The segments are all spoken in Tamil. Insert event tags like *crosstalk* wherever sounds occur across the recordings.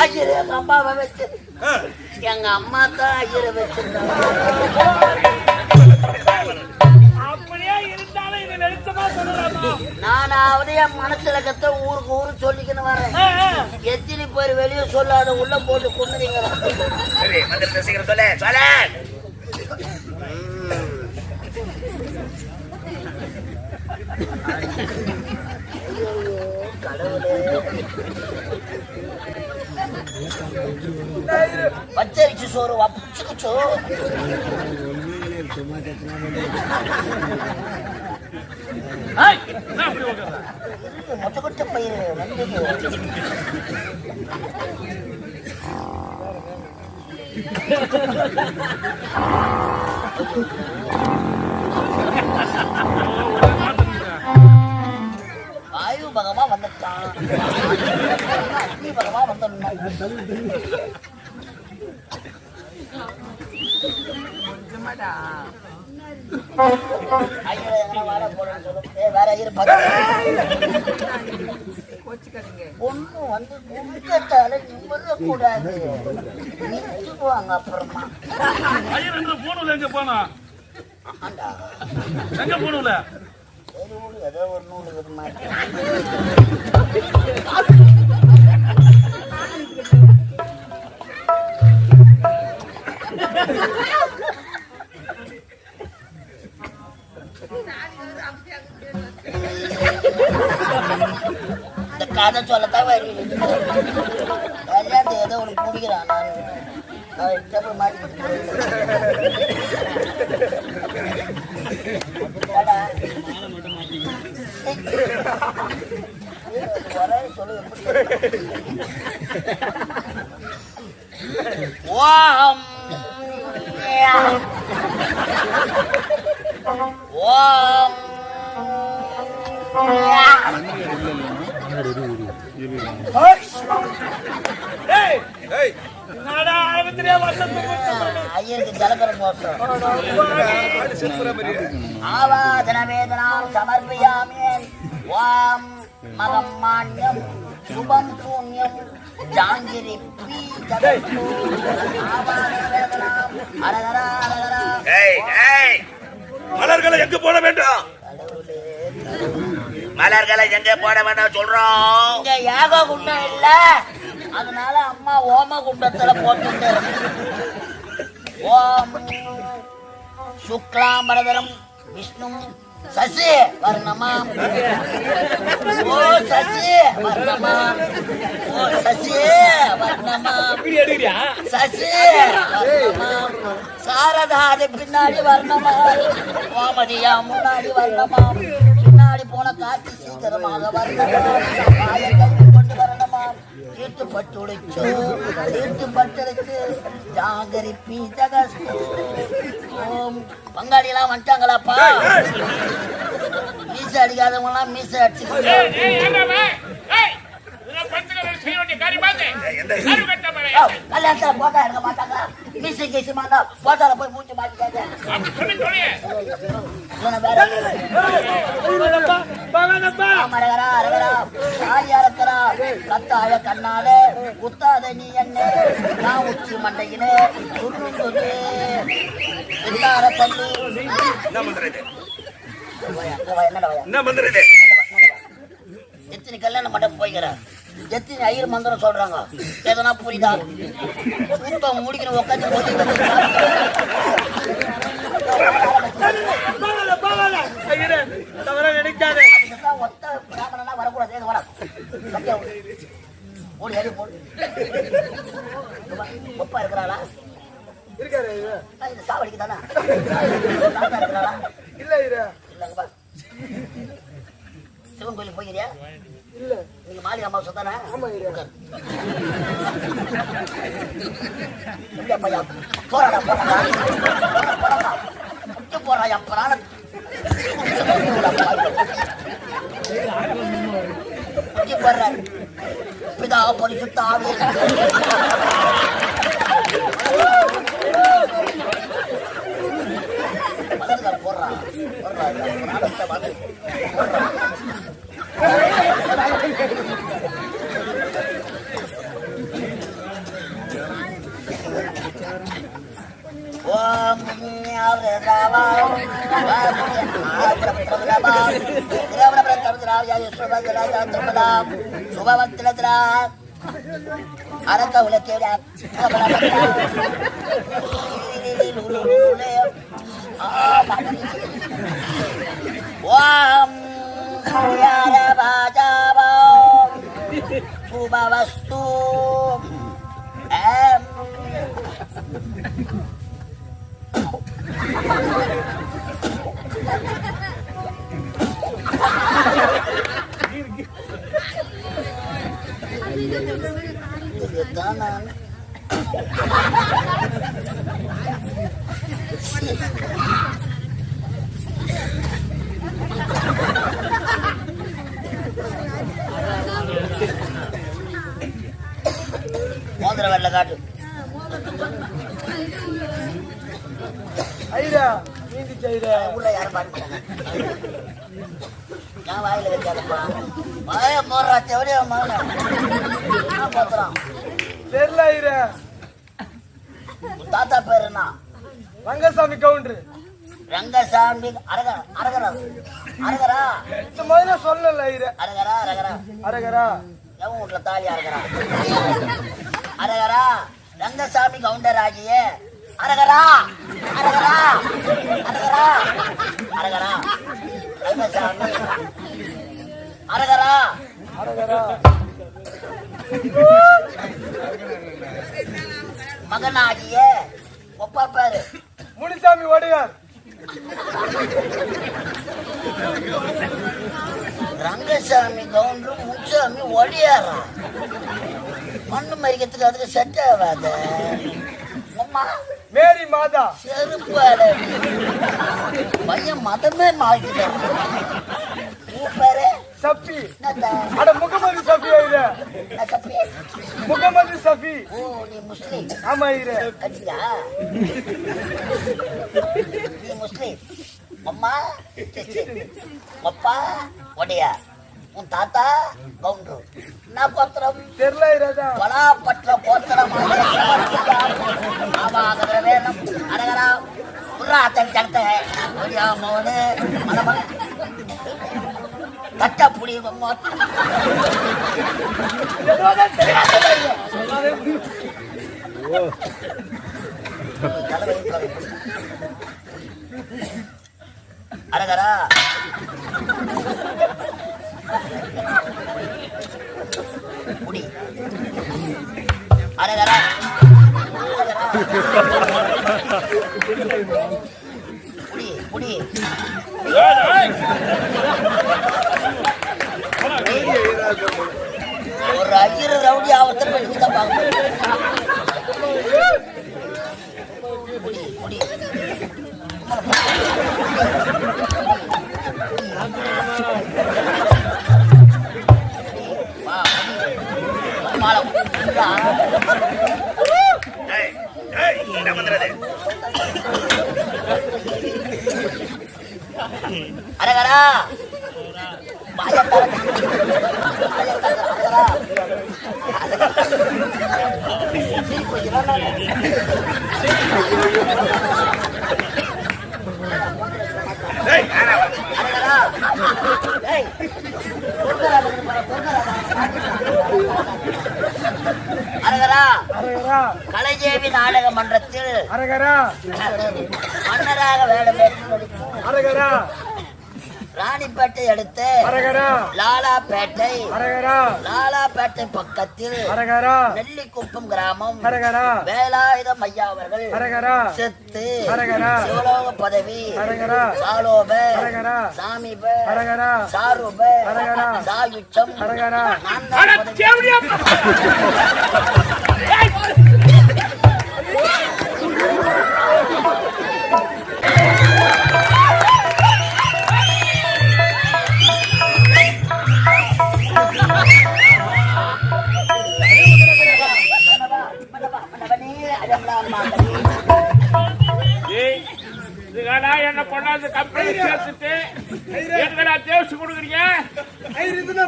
ஐயர் எங்க அம்மாவை வச்சு எங்க அம்மா தான் ஐயரை வச்சிருந்தாங்க நானாவது என் மனசுல கத்த ஊருக்கு ஊரு சொல்லிக்கின்னு வரேன். எத்தனை பேர் வெளியே சொல்லாத உள்ள போட்டு கொண்டுறீங்களா பச்சரிச்சு சோறு வச்சுக்குச்சோ ஏய், என்ன அப்படி உட்கார்ற? மொச்சக்கொட்டை பயிர் வந்தது வாயு பகவா வந்துட்டான் அக்னி பகவா வந்துடணும் ஒண்ணு வந்து கும்பிட்டால நிமிர கூடாது நிறுத்துவாங்க அப்புறமா போனூல எங்க போனா? ஆண்டா. எங்க போனூல ஏதோ ஒரு நூல் இது மாதிரி கதை சொல்லத்தான் வருது கல்யாணத்துக்கு ஏதோ ஒன்று பிடிக்கிறான் நான் நான் ஏடா. ஒரே சொல்லு எப்படி ஓம் ஓம் ஏய் ஏய் என்னடா ஆரம்பத்திலே வசந்த ஐயருக்கு ஜலகரம் போட்டோம் ஆவாதன வேதனாம் வாம் மகம் மான்யம் சுபம் சூன்யம் ஜாங்கிரி பீ மலர்களை எங்க போட வேண்டும்? மலர்களை எங்க போட வேண்டாம் சொல்றோம்? இங்க யாக குண்டம் இல்ல. அதனால அம்மா ஓம குண்டத்துல போட்டுட்டு ஓம். சுக்லாம்பரதரம் விஷ்ணு சசி வர்ணமா? ஓ சசி வர்ணமா? ஓ சசி வர்ணமா? சசி வர்ணமா? சாரதா அது பின்னாடி வர்ணமா? கோமதியா முன்னாடி வர்ணமா? பின்னாடி போன காட்சி சீக்கிரமாக வரணுமா? தீர்த்து பட்டுடைச்சு தீர்த்து பட்டுடைச்சு ஜாகரி பீஜகஸ்து ஓம் பங்காளி எல்லாம் வந்துட்டாங்களாப்பா மீசை அடிக்காதவங்க மீசை அடிச்சு ஏய் ஏய் ஏண்டா ஏய் இதெல்லாம் பத்துக்க செய்ய வேண்டிய காரியம் பாத்து. எந்த கரு கட்டமலை கல்யாணத்துல போட்டா எடுக்க மாட்டாங்களா? மீசை கேசி மாட்டா போட்டால போய் மூச்சு மாட்டிக்காத சொல்லி சொல்லி கத்தாழ கண்ணாலே குத்தாத நீ என்ன நான் உச்சி மண்டையிலே வித்தார தள்ளி என்ன இது எத்தனை கல்யாணம் மட்டும் போய்க்கிறேன் எத்தனை ஐயர் மந்திரம் சொல்றாங்க எதனா புரியுதா கூட்டம் முடிக்கணும் உட்காந்து நினைக்காதே ஒத்த பிராமணனா வரக்கூடாது வர. ஓடி அடி போடு ஒப்பா இருக்கிறாளா சாவடிக்கு தானே தாத்தா இருக்கிறாளா இல்ல இல்லங்கப்பா சிவன் கோயிலுக்கு போய்க்கிறியா இல்ல. நீங்க மாளிகை அம்மா சொத்தானே ஆமா எங்க பையா போறாடா போறாடா. போறாடா விட்டு போறாயா போடுறாரு பிதா பரிசுத்த ஆவியை வலதுகால் போடுறா ஓம் ஞாபகம் அரக்க உலகேட ஓம் kubawastu em Tangan. உள்ள யாரும் நான் வாயில வைக்காதப்பா வாய மோறா செவடியா மகன. பாத்துறான் தெரியல ஐரா தாத்தா பேர் என்ன? ரங்கசாமி கவுண்டரு. ரங்கசாமி அரகரா அரகரா. அரகரா? இந்த மாதிரி சொல்லல ஐரா அரகரா அரகரா? அரகரா. எவன் வீட்டுல தாலி அரகரா? அரகரா? ரங்கசாமி கவுண்டர் ஆகிய அரகரா அரகரா அரகரா அரகரா. அரகரா அரகரா. மகனாகிய ஒப்பா பேரு முனிசாமி வடியார் ரங்கசாமி கவுண்டர் முன்சாமி ஒடியாரா மண்ணு மறிக்கிறதுக்கு அதுக்கு செட் ஆகாத. அம்மா. மேரி மாதா. செருப்பால. பையன் மதமே மாறிக்கிட்டான் சஃபி? அட முகமது சஃபி தப்பி? முகமது சஃபி. ஓ நீ முஸ்லீம். ஆமா கட்சியா? நீ முஸ்லீம். அம்மா. அப்பா ஒடையா உன் தாத்தா கவுண்டரு. என்ன கோத்திரம்? தெரியல பலாப்பற்ற கோத்திரம்? புறாத்தன் அத்தனை ஒடியா மோனு மலமல தட்ட புடி அரகரா புடி அரகரா ஒரு ஐயர் ரவுடி ஆவத்தர் தான் மாலை என்ன பண்றது? அரகரா அரகரா அரகரா கலைஜேவி நாடக மன்றத்தில் அரகரா மன்னராக நடிக்கும் அரகரா ராணிப்பேட்டை அடுத்து லாலாப்பேட்டை. லாலாப்பேட்டை பக்கத்தில் நெல்லிக்குப்பம் கிராமம். அரகரா. வேலாயுதம் ஐயா அவர்கள். செத்து அரகரா. சிவலோக பதவி. அரகரா. சாலோப. சாமிப. அரகரா. சாரூப. அரகரா. நான் *laughs* உட்காந்து கம்பெனி சேர்த்துட்டு எங்களை தேவச்சு கொடுக்குறீங்க?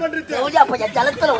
பண்றீங்க ஜலத்துல